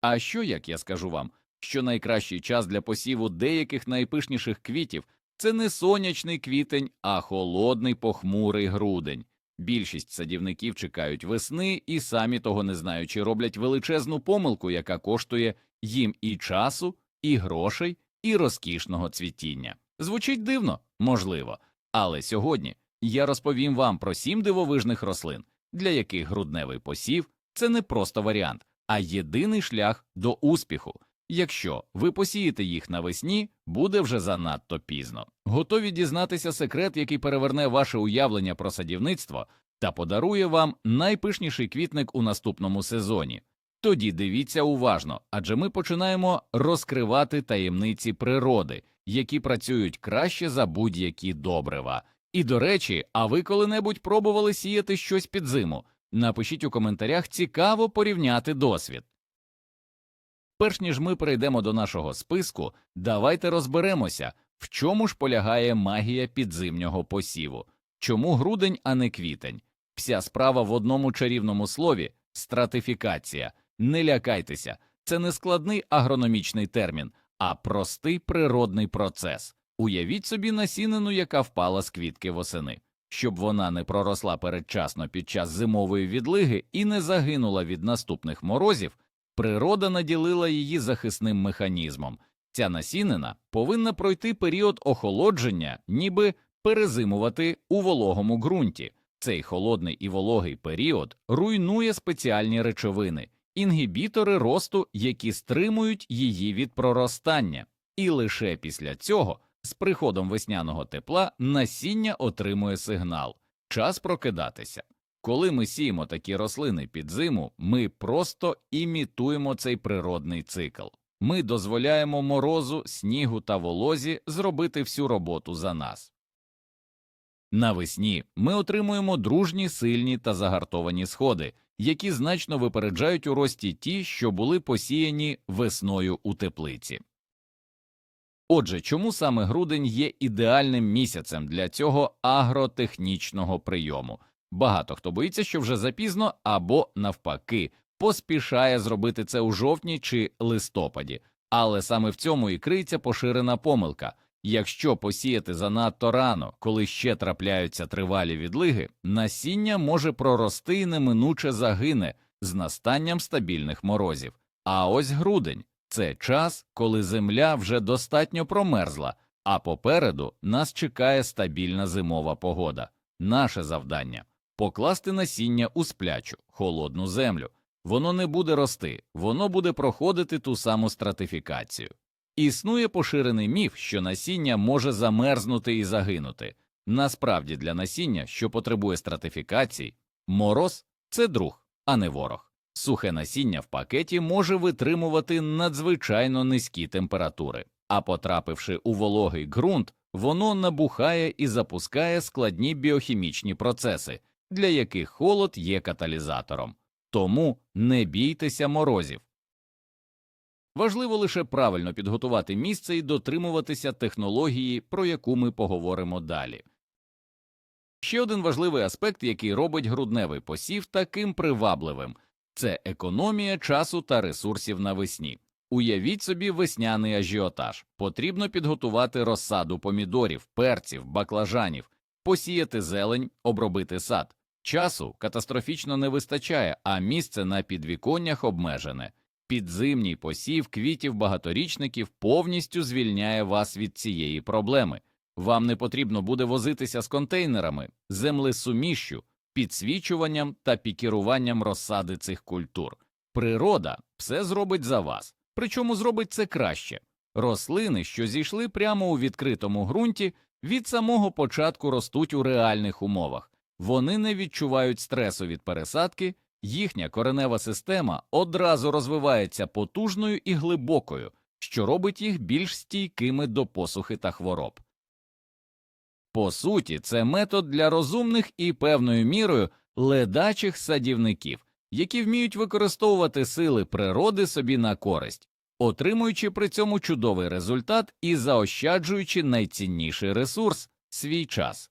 А що як я скажу вам, що найкращий час для посіву деяких найпишніших квітів це не сонячний квітень, а холодний похмурий грудень. Більшість садівників чекають весни і самі того не знаючи роблять величезну помилку, яка коштує їм і часу, і грошей, і розкішного цвітіння. Звучить дивно, можливо, але сьогодні я розповім вам про сім дивовижних рослин, для яких грудневий посів це не просто варіант, а єдиний шлях до успіху. Якщо ви посієте їх навесні, буде вже занадто пізно. Готові дізнатися секрет, який переверне ваше уявлення про садівництво та подарує вам найпишніший квітник у наступному сезоні. Тоді дивіться уважно, адже ми починаємо розкривати таємниці природи, які працюють краще за будь-які добрива. І до речі, а ви коли-небудь пробували сіяти щось під зиму? Напишіть у коментарях, цікаво порівняти досвід. Перш ніж ми перейдемо до нашого списку, давайте розберемося, в чому ж полягає магія підзимнього посіву, чому грудень, а не квітень. Вся справа в одному чарівному слові стратифікація. Не лякайтеся, це не складний агрономічний термін, а простий природний процес. Уявіть собі насінину, яка впала з квітки восени. Щоб вона не проросла передчасно під час зимової відлиги і не загинула від наступних морозів, природа наділила її захисним механізмом. Ця насінина повинна пройти період охолодження, ніби перезимувати у вологому ґрунті. Цей холодний і вологий період руйнує спеціальні речовини, інгібітори росту, які стримують її від проростання, і лише після цього, з приходом весняного тепла, насіння отримує сигнал час прокидатися. Коли ми сіємо такі рослини під зиму, ми просто імітуємо цей природний цикл. Ми дозволяємо морозу, снігу та волозі зробити всю роботу за нас. Навесні ми отримуємо дружні, сильні та загартовані сходи, які значно випереджають у рості ті, що були посіяні весною у теплиці. Отже, чому саме грудень є ідеальним місяцем для цього агротехнічного прийому? Багато хто боїться, що вже запізно або навпаки поспішає зробити це у жовтні чи листопаді, але саме в цьому і криється поширена помилка. Якщо посіяти занадто рано, коли ще трапляються тривалі відлиги, насіння може прорости і неминуче загине з настанням стабільних морозів. А ось грудень це час, коли земля вже достатньо промерзла, а попереду нас чекає стабільна зимова погода. Наше завдання покласти насіння у сплячу, холодну землю. Воно не буде рости, воно буде проходити ту саму стратифікацію. Існує поширений міф, що насіння може замерзнути і загинути. Насправді для насіння, що потребує стратифікації, мороз це друг, а не ворог. Сухе насіння в пакеті може витримувати надзвичайно низькі температури, а потрапивши у вологий ґрунт, воно набухає і запускає складні біохімічні процеси, для яких холод є каталізатором. Тому не бійтеся морозів. Важливо лише правильно підготувати місце і дотримуватися технології, про яку ми поговоримо далі. Ще один важливий аспект, який робить грудневий посів таким привабливим це економія часу та ресурсів навесні. Уявіть собі весняний ажіотаж. Потрібно підготувати розсаду помідорів, перців, баклажанів, посіяти зелень, обробити сад. Часу катастрофічно не вистачає, а місце на підвіконнях обмежене. Підзимній посів квітів багаторічників повністю звільняє вас від цієї проблеми. Вам не потрібно буде возитися з контейнерами, землесумішшю, підсвічуванням та пікіруванням розсади цих культур. Природа все зробить за вас, причому зробить це краще. Рослини, що зійшли прямо у відкритому ґрунті, від самого початку ростуть у реальних умовах. Вони не відчувають стресу від пересадки, їхня коренева система одразу розвивається потужною і глибокою, що робить їх більш стійкими до посухи та хвороб. По суті, це метод для розумних і певною мірою ледачих садівників, які вміють використовувати сили природи собі на користь, отримуючи при цьому чудовий результат і заощаджуючи найцінніший ресурс свій час.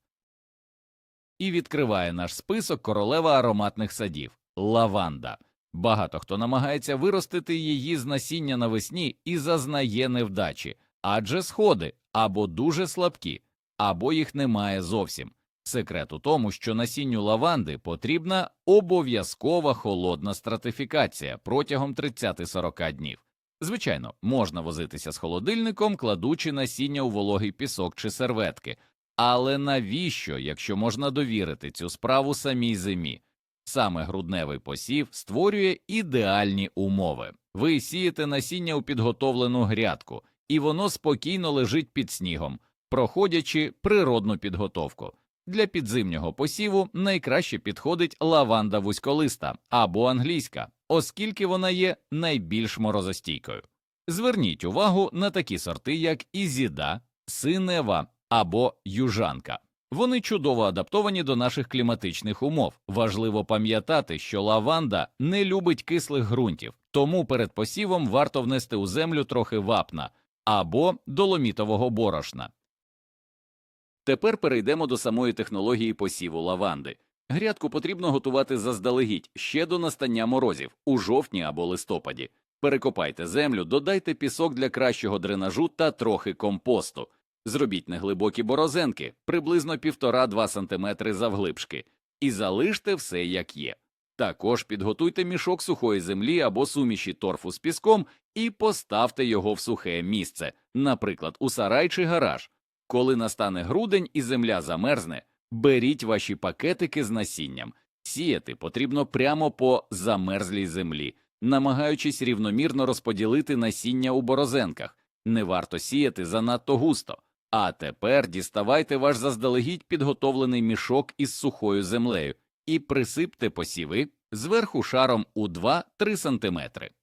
І відкриває наш список королева ароматних садів лаванда. Багато хто намагається виростити її з насіння навесні і зазнає невдачі, адже сходи або дуже слабкі, або їх немає зовсім. Секрет у тому, що насінню лаванди потрібна обов'язкова холодна стратифікація протягом 30-40 днів. Звичайно, можна возитися з холодильником, кладучи насіння у вологий пісок чи серветки, але навіщо, якщо можна довірити цю справу самій зимі? Саме грудневий посів створює ідеальні умови. Ви сієте насіння у підготовлену грядку, і воно спокійно лежить під снігом, проходячи природну підготовку. Для підзимнього посіву найкраще підходить лаванда вузьколиста або англійська, оскільки вона є найбільш морозостійкою. Зверніть увагу на такі сорти, як Ізіда, Синева або Южанка. Вони чудово адаптовані до наших кліматичних умов. Важливо пам'ятати, що лаванда не любить кислих ґрунтів, тому перед посівом варто внести у землю трохи вапна або доломітового борошна. Тепер перейдемо до самої технології посіву лаванди. Грядку потрібно готувати заздалегідь ще до настання морозів у жовтні або листопаді. Перекопайте землю, додайте пісок для кращого дренажу та трохи компосту. Зробіть неглибокі борозенки, приблизно 1,5-2 см завглибшки, і залиште все як є. Також підготуйте мішок сухої землі або суміші торфу з піском і поставте його в сухе місце, наприклад, у сарай чи гараж. Коли настане грудень і земля замерзне, беріть ваші пакетики з насінням. Сіяти потрібно прямо по замерзлій землі, намагаючись рівномірно розподілити насіння у борозенках. Не варто сіяти занадто густо. А тепер діставайте ваш заздалегідь підготовлений мішок із сухою землею і присипте посіви зверху шаром у 2-3 см.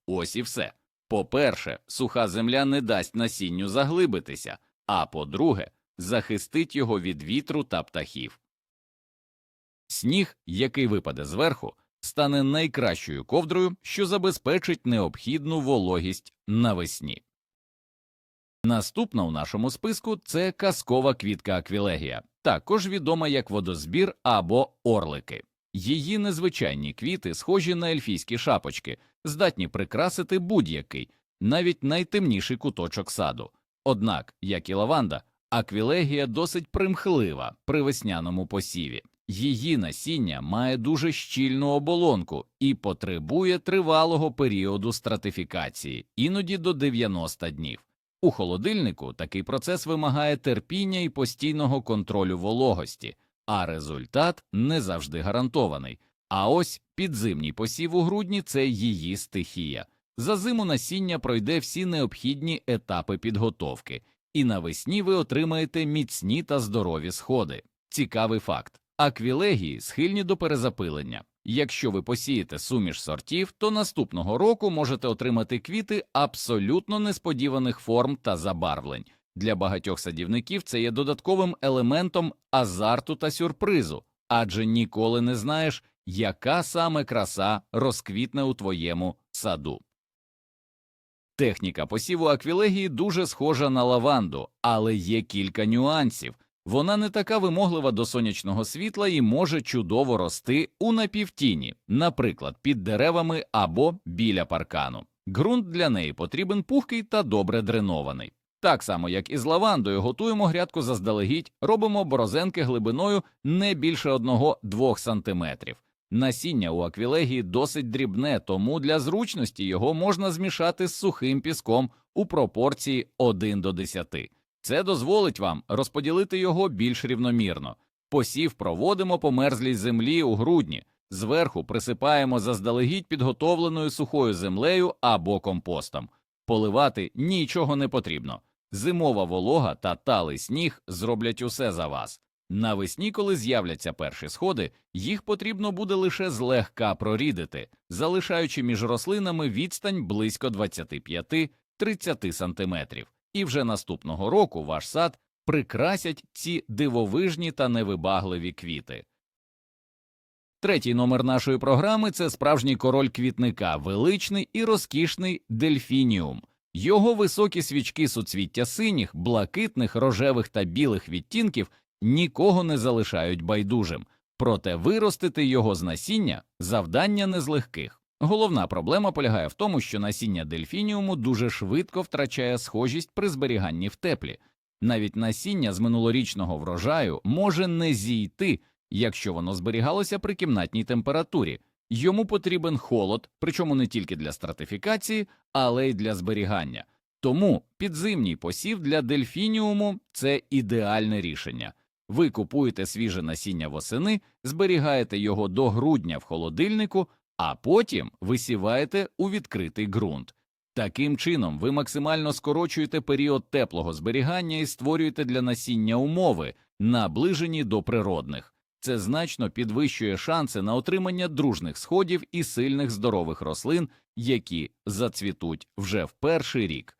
Ось і все. По-перше, суха земля не дасть насінню заглибитися, а по-друге, захистить його від вітру та птахів. Сніг, який випаде зверху, стане найкращою ковдрою, що забезпечить необхідну вологість навесні. Наступна у нашому списку це казкова квітка аквілегія, також відома як водозбір або орлики. Її незвичайні квіти, схожі на ельфійські шапочки, здатні прикрасити будь-який, навіть найтемніший куточок саду. Однак, як і лаванда, аквілегія досить примхлива при весняному посіві. Її насіння має дуже щільну оболонку і потребує тривалого періоду стратифікації, іноді до 90 днів. У холодильнику такий процес вимагає терпіння і постійного контролю вологості, а результат не завжди гарантований. А ось підзимній посів у грудні це її стихія. За зиму насіння пройде всі необхідні етапи підготовки, і навесні ви отримаєте міцні та здорові сходи. Цікавий факт аквілегії схильні до перезапилення. Якщо ви посієте суміш сортів, то наступного року можете отримати квіти абсолютно несподіваних форм та забарвлень. Для багатьох садівників це є додатковим елементом азарту та сюрпризу, адже ніколи не знаєш, яка саме краса розквітне у твоєму саду. Техніка посіву аквілегії дуже схожа на лаванду, але є кілька нюансів. Вона не така вимоглива до сонячного світла і може чудово рости у напівтіні, наприклад, під деревами або біля паркану. Ґрунт для неї потрібен пухкий та добре дренований. Так само, як і з лавандою, готуємо грядку заздалегідь, робимо борозенки глибиною не більше 1-2 см. Насіння у аквілегії досить дрібне, тому для зручності його можна змішати з сухим піском у пропорції 1 до 10. Це дозволить вам розподілити його більш рівномірно. Посів проводимо по мерзлій землі у грудні, зверху присипаємо заздалегідь підготовленою сухою землею або компостом. Поливати нічого не потрібно. Зимова волога та талий сніг зроблять усе за вас. Навесні, коли з'являться перші сходи, їх потрібно буде лише злегка прорідити, залишаючи між рослинами відстань близько 25-30 сантиметрів і вже наступного року ваш сад прикрасять ці дивовижні та невибагливі квіти. Третій номер нашої програми це справжній король квітника, величний і розкішний дельфініум. Його високі свічки суцвіття синіх, блакитних, рожевих та білих відтінків нікого не залишають байдужим, проте виростити його з насіння завдання не з легких. Головна проблема полягає в тому, що насіння дельфініуму дуже швидко втрачає схожість при зберіганні в теплі. Навіть насіння з минулорічного врожаю може не зійти, якщо воно зберігалося при кімнатній температурі. Йому потрібен холод, причому не тільки для стратифікації, але й для зберігання. Тому підзимній посів для дельфініуму це ідеальне рішення. Ви купуєте свіже насіння восени, зберігаєте його до грудня в холодильнику, а потім висіваєте у відкритий ґрунт. Таким чином, ви максимально скорочуєте період теплого зберігання і створюєте для насіння умови, наближені до природних. Це значно підвищує шанси на отримання дружних сходів і сильних здорових рослин, які зацвітуть вже в перший рік.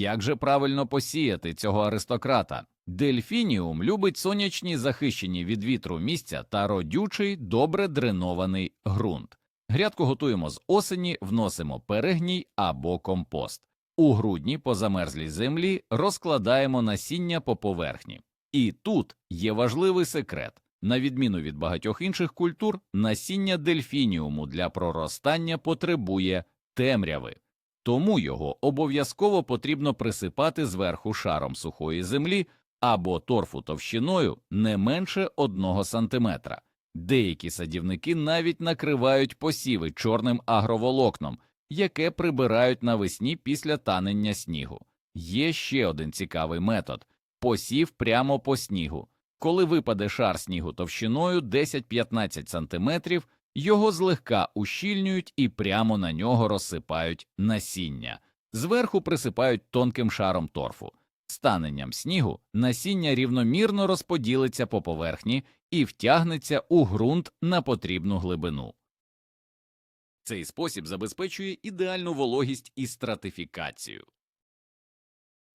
Як же правильно посіяти цього аристократа? Дельфініум любить сонячні захищені від вітру місця та родючий, добре дренований ґрунт. Грядку готуємо з осені, вносимо перегній або компост. У грудні по замерзлій землі розкладаємо насіння по поверхні. І тут є важливий секрет. На відміну від багатьох інших культур, насіння дельфініуму для проростання потребує темряви, тому його обов'язково потрібно присипати зверху шаром сухої землі або торфу товщиною не менше 1 сантиметра. Деякі садівники навіть накривають посіви чорним агроволокном, яке прибирають навесні після танення снігу. Є ще один цікавий метод посів прямо по снігу. Коли випаде шар снігу товщиною 10-15 см, його злегка ущільнюють і прямо на нього розсипають насіння, зверху присипають тонким шаром торфу. Станенням снігу насіння рівномірно розподілиться по поверхні і втягнеться у ґрунт на потрібну глибину. Цей спосіб забезпечує ідеальну вологість і стратифікацію.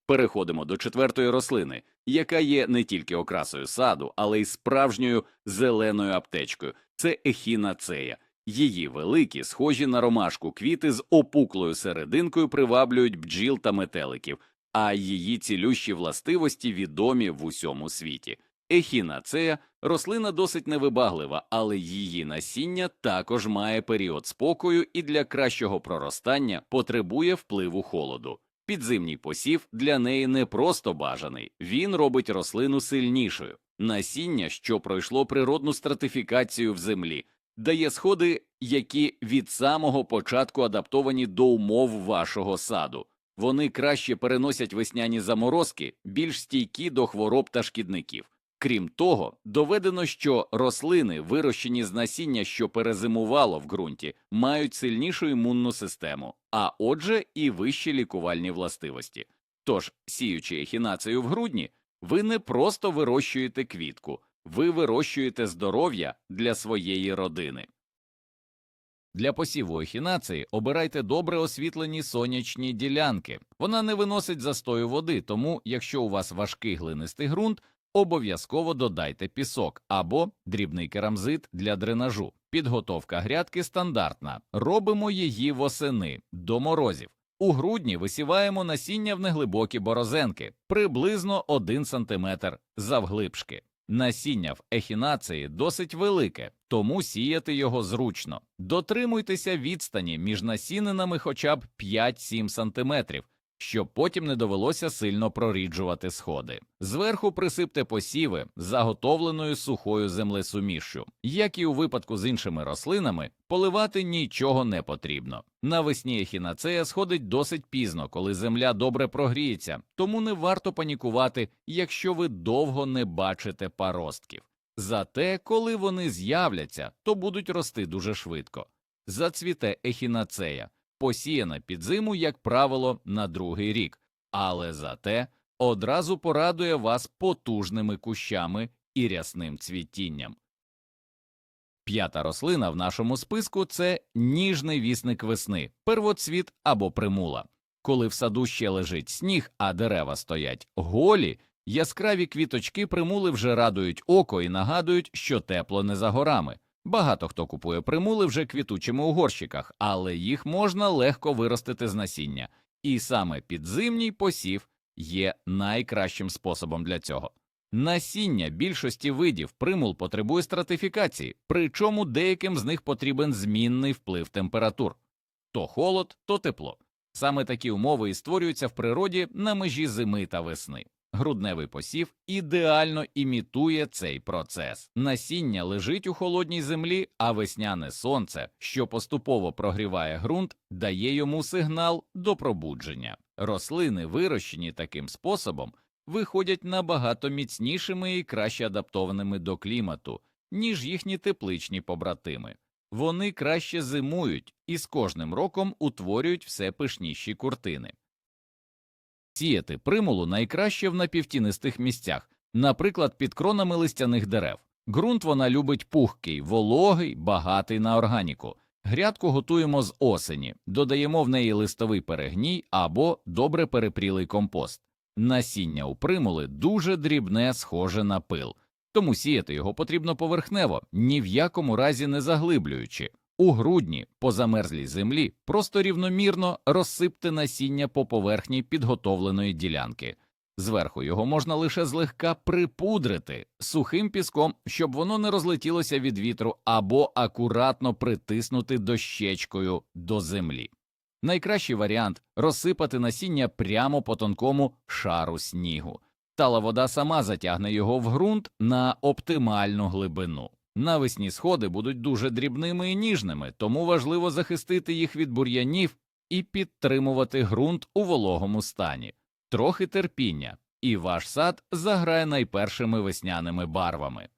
Переходимо до четвертої рослини, яка є не тільки окрасою саду, але й справжньою зеленою аптечкою це ехінацея. Її великі, схожі на ромашку квіти з опуклою серединкою приваблюють бджіл та метеликів, а її цілющі властивості відомі в усьому світі. Ехінацея рослина досить невибаглива, але її насіння також має період спокою і для кращого проростання потребує впливу холоду. Підзимній посів для неї не просто бажаний, він робить рослину сильнішою. Насіння, що пройшло природну стратифікацію в землі, дає сходи, які від самого початку адаптовані до умов вашого саду. Вони краще переносять весняні заморозки, більш стійкі до хвороб та шкідників. Крім того, доведено, що рослини, вирощені з насіння, що перезимувало в ґрунті, мають сильнішу імунну систему, а отже, і вищі лікувальні властивості. Тож, сіючи ехінацею в грудні, ви не просто вирощуєте квітку, ви вирощуєте здоров'я для своєї родини. Для посіву ехінації обирайте добре освітлені сонячні ділянки. Вона не виносить застою води, тому якщо у вас важкий глинистий ґрунт, обов'язково додайте пісок або дрібний керамзит для дренажу. Підготовка грядки стандартна. Робимо її восени до морозів. У грудні висіваємо насіння в неглибокі борозенки приблизно 1 см завглибшки. Насіння в ехінації досить велике, тому сіяти його зручно. Дотримуйтеся відстані між насінинами хоча б 5-7 см, щоб потім не довелося сильно проріджувати сходи. Зверху присипте посіви заготовленою сухою землесумішшю. Як і у випадку з іншими рослинами, поливати нічого не потрібно. Навесні ехінацея сходить досить пізно, коли земля добре прогріється, тому не варто панікувати, якщо ви довго не бачите паростків. Зате, коли вони з'являться, то будуть рости дуже швидко. Зацвіте ехінацея, посіяна під зиму, як правило, на другий рік, але зате одразу порадує вас потужними кущами і рясним цвітінням. П'ята рослина в нашому списку це ніжний вісник весни, первоцвіт або примула. Коли в саду ще лежить сніг, а дерева стоять голі, яскраві квіточки примули вже радують око і нагадують, що тепло не за горами. Багато хто купує примули вже квітучими у горщиках, але їх можна легко виростити з насіння, і саме підзимній посів є найкращим способом для цього. Насіння більшості видів примул потребує стратифікації, причому деяким з них потрібен змінний вплив температур то холод, то тепло. Саме такі умови і створюються в природі на межі зими та весни. Грудневий посів ідеально імітує цей процес. Насіння лежить у холодній землі, а весняне сонце, що поступово прогріває ґрунт, дає йому сигнал до пробудження. Рослини, вирощені таким способом, виходять набагато міцнішими і краще адаптованими до клімату, ніж їхні тепличні побратими. Вони краще зимують і з кожним роком утворюють все пишніші куртини. Сіяти примулу найкраще в напівтінистих місцях, наприклад, під кронами листяних дерев. Ґрунт вона любить пухкий, вологий, багатий на органіку. Грядку готуємо з осені, додаємо в неї листовий перегній або добре перепрілий компост. Насіння у примули дуже дрібне, схоже на пил, тому сіяти його потрібно поверхнево, ні в якому разі не заглиблюючи. У грудні по замерзлій землі просто рівномірно розсипте насіння по поверхні підготовленої ділянки. Зверху його можна лише злегка припудрити сухим піском, щоб воно не розлетілося від вітру, або акуратно притиснути дощечкою до землі. Найкращий варіант розсипати насіння прямо по тонкому шару снігу. Тала вода сама затягне його в ґрунт на оптимальну глибину. Навесні сходи будуть дуже дрібними і ніжними, тому важливо захистити їх від бур'янів і підтримувати ґрунт у вологому стані. Трохи терпіння, і ваш сад заграє найпершими весняними барвами.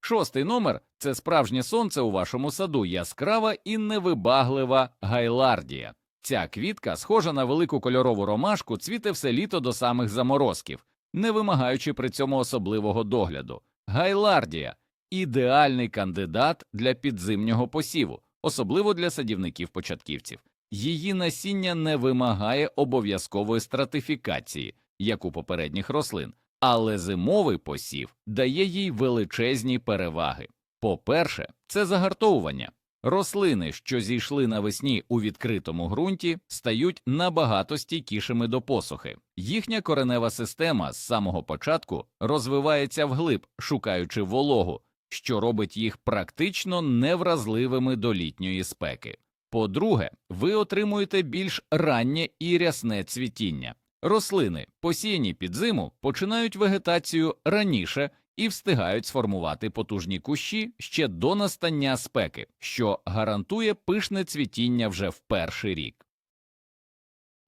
Шостий номер це справжнє сонце у вашому саду, яскрава і невибаглива гайлардія. Ця квітка, схожа на велику кольорову ромашку, цвіте все літо до самих заморозків, не вимагаючи при цьому особливого догляду. Гайлардія ідеальний кандидат для підзимнього посіву, особливо для садівників-початківців. Її насіння не вимагає обов'язкової стратифікації, як у попередніх рослин, але зимовий посів дає їй величезні переваги. По-перше, це загартовування. Рослини, що зійшли навесні у відкритому ґрунті, стають набагато стійкішими до посухи. Їхня коренева система з самого початку розвивається вглиб, шукаючи вологу, що робить їх практично невразливими до літньої спеки. По-друге, ви отримуєте більш раннє і рясне цвітіння. Рослини, посіяні під зиму, починають вегетацію раніше і встигають сформувати потужні кущі ще до настання спеки, що гарантує пишне цвітіння вже в перший рік.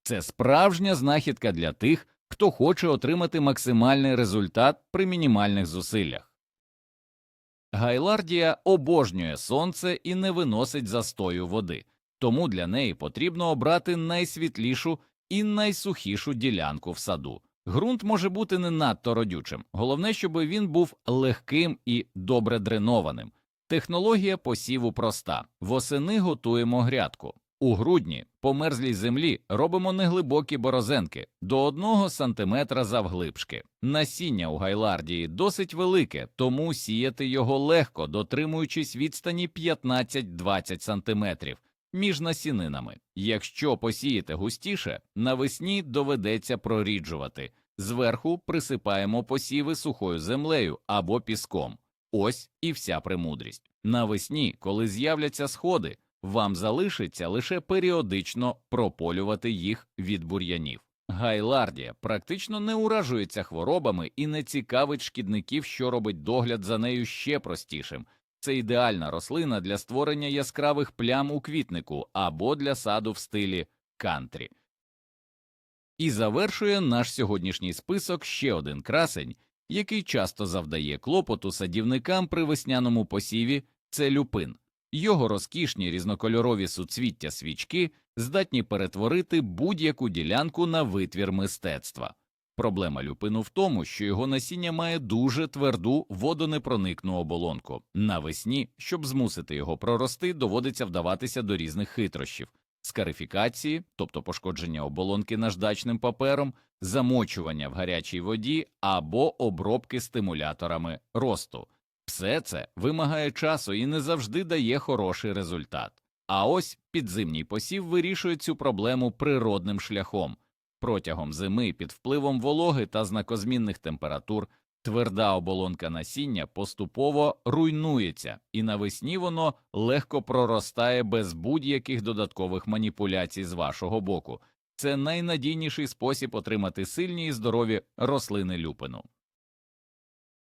Це справжня знахідка для тих, хто хоче отримати максимальний результат при мінімальних зусиллях. Гайлардія обожнює сонце і не виносить застою води, тому для неї потрібно обрати найсвітлішу і найсухішу ділянку в саду. Грунт може бути не надто родючим, головне, щоб він був легким і добре дренованим. Технологія посіву проста восени готуємо грядку. У грудні по мерзлій землі робимо неглибокі борозенки до 1 см завглибшки. Насіння у гайлардії досить велике, тому сіяти його легко, дотримуючись відстані 15-20 см між насінинами. Якщо посієте густіше, навесні доведеться проріджувати. Зверху присипаємо посіви сухою землею або піском. Ось і вся премудрість. Навесні, коли з'являться сходи, вам залишиться лише періодично прополювати їх від бур'янів. Гайлардія практично не уражується хворобами і не цікавить шкідників, що робить догляд за нею ще простішим. Це ідеальна рослина для створення яскравих плям у квітнику або для саду в стилі кантрі. І завершує наш сьогоднішній список ще один красень, який часто завдає клопоту садівникам при весняному посіві це люпин. Його розкішні різнокольорові суцвіття свічки здатні перетворити будь-яку ділянку на витвір мистецтва. Проблема люпину в тому, що його насіння має дуже тверду водонепроникну оболонку. Навесні, щоб змусити його прорости, доводиться вдаватися до різних хитрощів скарифікації, тобто пошкодження оболонки наждачним папером, замочування в гарячій воді або обробки стимуляторами росту. Все це вимагає часу і не завжди дає хороший результат. А ось підзимній посів вирішує цю проблему природним шляхом. Протягом зими під впливом вологи та знакозмінних температур тверда оболонка насіння поступово руйнується, і навесні воно легко проростає без будь-яких додаткових маніпуляцій з вашого боку. Це найнадійніший спосіб отримати сильні і здорові рослини люпину.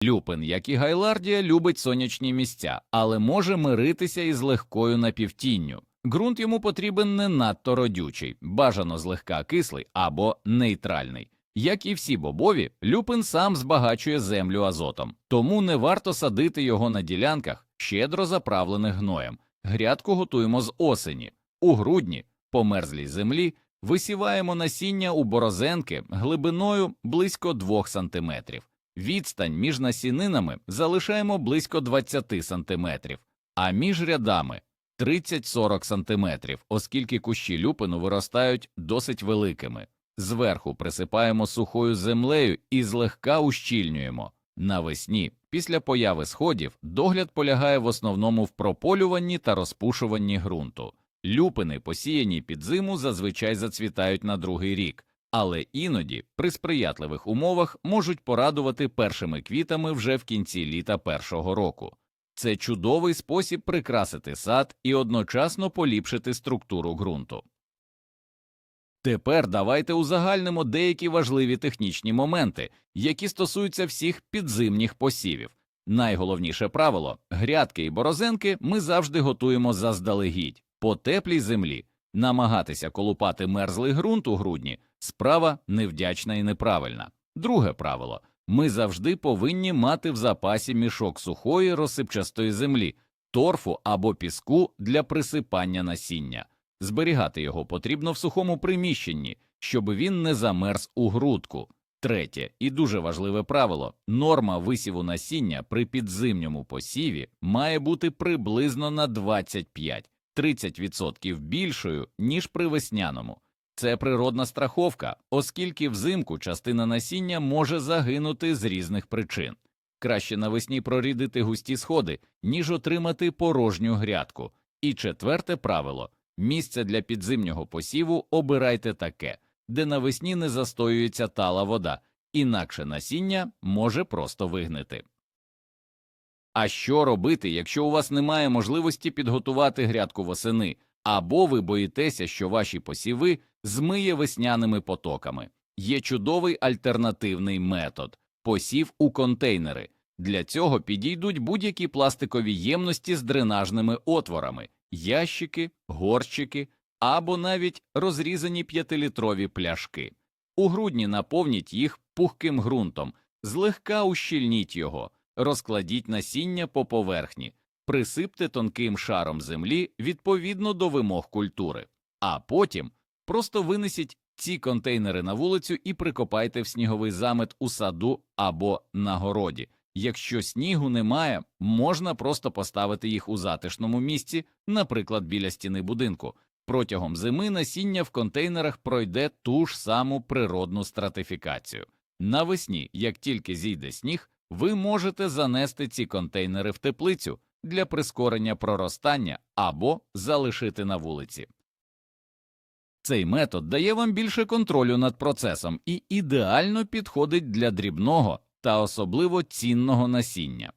Люпин, як і гайлардія, любить сонячні місця, але може миритися із легкою напівтінню. Ґрунт йому потрібен не надто родючий, бажано злегка кислий або нейтральний. Як і всі бобові, люпин сам збагачує землю азотом, тому не варто садити його на ділянках, щедро заправлених гноєм. Грядку готуємо з осені. У грудні, по мерзлій землі, висіваємо насіння у борозенки глибиною близько 2 см. Відстань між насінинами залишаємо близько 20 см, а між рядами 30-40 см, оскільки кущі люпину виростають досить великими. Зверху присипаємо сухою землею і злегка ущільнюємо. Навесні, після появи сходів, догляд полягає в основному в прополюванні та розпушуванні ґрунту. Люпини, посіяні під зиму, зазвичай зацвітають на другий рік, але іноді при сприятливих умовах можуть порадувати першими квітами вже в кінці літа першого року. Це чудовий спосіб прикрасити сад і одночасно поліпшити структуру ґрунту. Тепер давайте узагальнимо деякі важливі технічні моменти, які стосуються всіх підзимніх посівів. Найголовніше правило грядки і борозенки ми завжди готуємо заздалегідь по теплій землі. Намагатися колупати мерзлий ґрунт у грудні справа невдячна і неправильна. Друге правило ми завжди повинні мати в запасі мішок сухої розсипчастої землі, торфу або піску для присипання насіння. Зберігати його потрібно в сухому приміщенні, щоб він не замерз у грудку. Третє і дуже важливе правило норма висіву насіння при підзимньому посіві має бути приблизно на 25-30% більшою, ніж при весняному. Це природна страховка, оскільки взимку частина насіння може загинути з різних причин. Краще навесні прорідити густі сходи, ніж отримати порожню грядку. І четверте правило місце для підзимнього посіву обирайте таке, де навесні не застоюється тала вода, інакше насіння може просто вигнити. А що робити, якщо у вас немає можливості підготувати грядку восени, або ви боїтеся, що ваші посіви змиє весняними потоками? Є чудовий альтернативний метод посів у контейнери. Для цього підійдуть будь-які пластикові ємності з дренажними отворами, ящики, горщики або навіть розрізані п'ятилітрові пляшки. У грудні наповніть їх пухким ґрунтом, злегка ущільніть його, розкладіть насіння по поверхні, присипте тонким шаром землі відповідно до вимог культури, а потім просто винесіть ці контейнери на вулицю і прикопайте в сніговий замет у саду або на городі. Якщо снігу немає, можна просто поставити їх у затишному місці, наприклад, біля стіни будинку. Протягом зими насіння в контейнерах пройде ту ж саму природну стратифікацію. Навесні, як тільки зійде сніг, ви можете занести ці контейнери в теплицю для прискорення проростання або залишити на вулиці. Цей метод дає вам більше контролю над процесом і ідеально підходить для дрібного та особливо цінного насіння.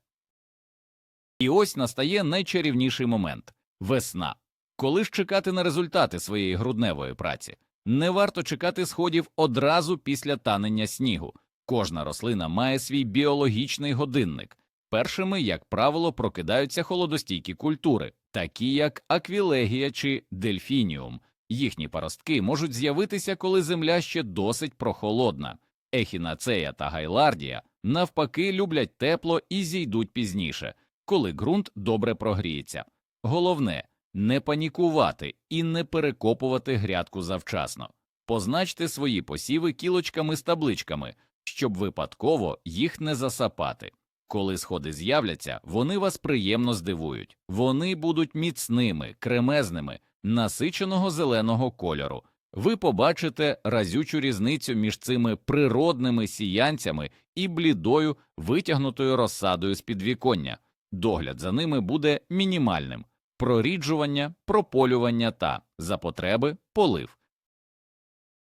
І ось настає найчарівніший момент весна. Коли ж чекати на результати своєї грудневої праці, не варто чекати сходів одразу після танення снігу. Кожна рослина має свій біологічний годинник. Першими, як правило, прокидаються холодостійкі культури, такі як аквілегія чи дельфініум. Їхні паростки можуть з'явитися, коли земля ще досить прохолодна. Ехінацея та гайлардія навпаки люблять тепло і зійдуть пізніше, коли ґрунт добре прогріється. Головне не панікувати і не перекопувати грядку завчасно. Позначте свої посіви кілочками з табличками, щоб випадково їх не засапати. Коли сходи з'являться, вони вас приємно здивують. Вони будуть міцними, кремезними, насиченого зеленого кольору. Ви побачите разючу різницю між цими природними сіянцями і блідою витягнутою розсадою з підвіконня. Догляд за ними буде мінімальним проріджування, прополювання та, за потреби, полив.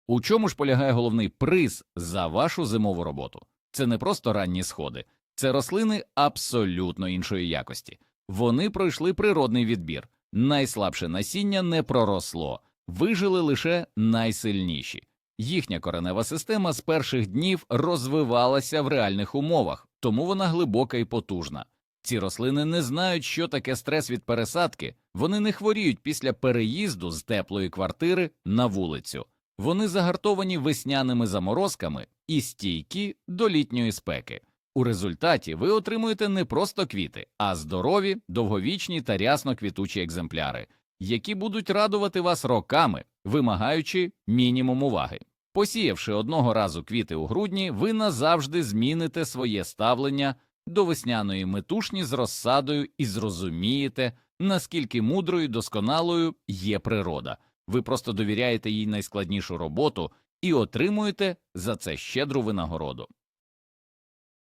У чому ж полягає головний приз за вашу зимову роботу? Це не просто ранні сходи, це рослини абсолютно іншої якості. Вони пройшли природний відбір. Найслабше насіння не проросло, вижили лише найсильніші. Їхня коренева система з перших днів розвивалася в реальних умовах, тому вона глибока і потужна. Ці рослини не знають, що таке стрес від пересадки, вони не хворіють після переїзду з теплої квартири на вулицю. Вони загартовані весняними заморозками і стійкі до літньої спеки. У результаті ви отримуєте не просто квіти, а здорові, довговічні та рясно квітучі екземпляри, які будуть радувати вас роками, вимагаючи мінімум уваги. Посіявши одного разу квіти у грудні, ви назавжди зміните своє ставлення до весняної метушні з розсадою і зрозумієте, наскільки мудрою і досконалою є природа. Ви просто довіряєте їй найскладнішу роботу і отримуєте за це щедру винагороду.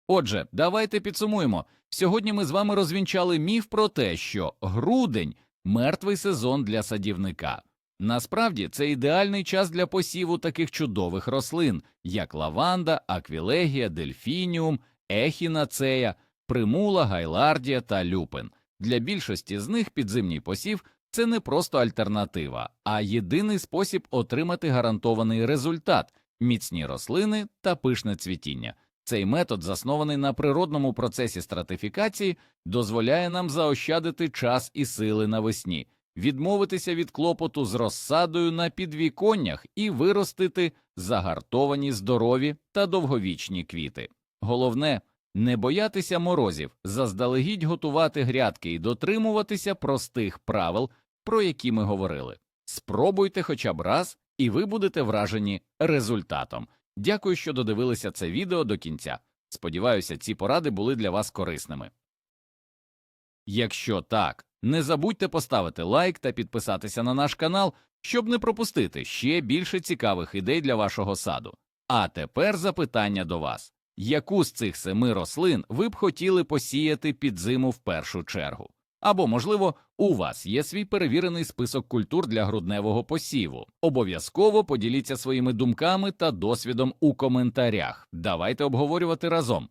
Отже, давайте підсумуємо. Сьогодні ми з вами розвінчали міф про те, що грудень мертвий сезон для садівника. Насправді це ідеальний час для посіву таких чудових рослин, як лаванда, аквілегія, дельфініум, ехінацея, примула, гайлардія та люпин. Для більшості з них підзимній посів це не просто альтернатива, а єдиний спосіб отримати гарантований результат міцні рослини та пишне цвітіння. Цей метод, заснований на природному процесі стратифікації, дозволяє нам заощадити час і сили навесні, відмовитися від клопоту з розсадою на підвіконнях і виростити загартовані здорові та довговічні квіти. Головне не боятися морозів, заздалегідь готувати грядки і дотримуватися простих правил, про які ми говорили. Спробуйте хоча б раз, і ви будете вражені результатом. Дякую, що додивилися це відео до кінця. Сподіваюся, ці поради були для вас корисними. Якщо так, не забудьте поставити лайк та підписатися на наш канал, щоб не пропустити ще більше цікавих ідей для вашого саду. А тепер запитання до вас яку з цих семи рослин ви б хотіли посіяти під зиму в першу чергу? Або, можливо, у вас є свій перевірений список культур для грудневого посіву. Обов'язково поділіться своїми думками та досвідом у коментарях. Давайте обговорювати разом.